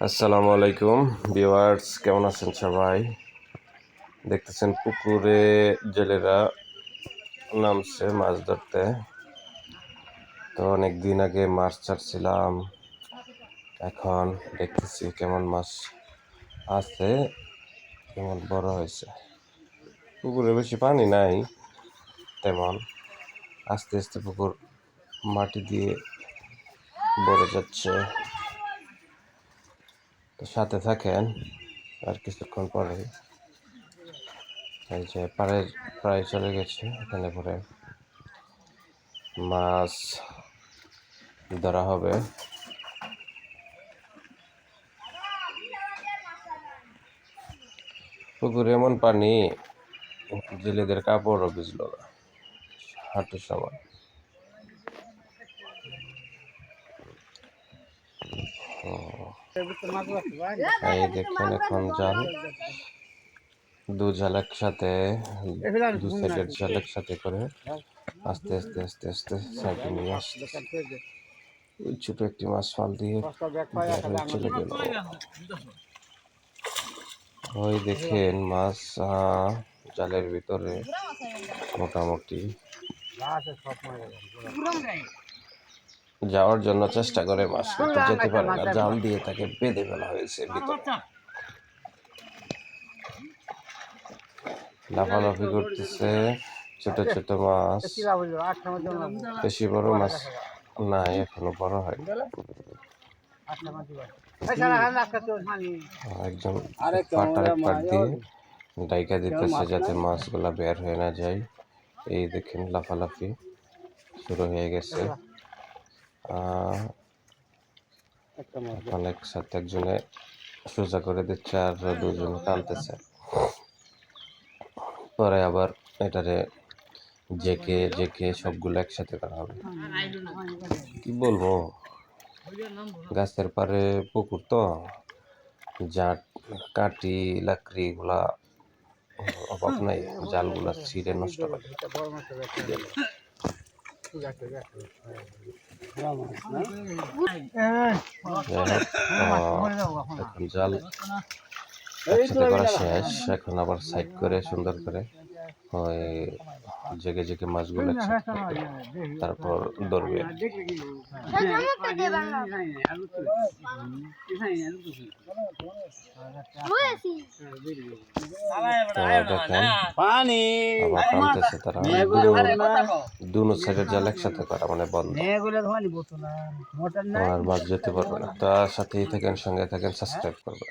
আসসালামু আলাইকুম, ভিউয়ার্স, কেমন আছেন সবাই? দেখতেছেন পুকুরে জেলেরা নামছে মাছ ধরতে। তো অনেক দিন আগে মাছ ছাড়ছিলাম, এখন দেখতেছি কেমন মাছ আছে, কেমন বড় হয়েছে। পুকুরে বেশি পানি নাই, তেমন। আস্তে আস্তে পুকুর মাটি দিয়ে ভরে যাচ্ছে। তো সাথে থাকেন, আর কিছুক্ষণ পরে এই যে পাড়ে প্রায় চলে গেছে, এখানে পরে মাছ ধরা হবে। পুকুরে এমন পানি, জেলেদের কাপড়ও ভিজলো না, হাঁটুর সময়। এই দেখেন এখন জাল দু জাল একসাথে, দু সাইডের জাল একসাথে করে আস্তে আস্তে আস্তে আস্তে সাইডে নিয়ে আসতে ছোট একটি মাছ ফাল দিয়ে চলে গেল। ওই দেখেন মাছ জালের ভিতরে মোটামুটি। যাওয়ার জন্য চেষ্টা করে মাছ কিন্তু যেতে পারে না। জাল দিয়ে তাকে বেঁধে ফেলা হয়েছে ভিতরে। লাফালাফি করতেছে ছোট ছোট মাছ। বেশি বড় মাছ। নাই এখনও বড় হয়। একজন পাটার পাট দিয়ে ডাইকা দিতেছে যাতে মাছগুলা বের হয়ে না যায়। এই দেখেন লাফালাফি শুরু হয়ে গেছে। এখন একসাথে একজনে সোজা করে দিচ্ছে আর দুজন টানতেছে। পরে আবার এটারে জেকে জেকে সবগুলো একসাথে করা হবে। কি বলব? গাছের পারে পুকুর তো, জাট কাটি লাকড়ি গুলা অভাব নাই, জালগুলা ছিঁড়ে নষ্ট করে। জাল একসাথে করা শেষ এখন আবার সাইড করে সুন্দর করে। ওই জেগে জেগে মাছগুলো একসাথে তারপর ধরবে। তো দেখেন পানি। আবার টানতেছে তারা। দুনো সাইডের জাল একসাথে করা মানে বন্ধ। মাছ যেতে পারবে না। তার সাথেই থাকেন সঙ্গে থাকেন সাবস্ক্রাইব করবেন।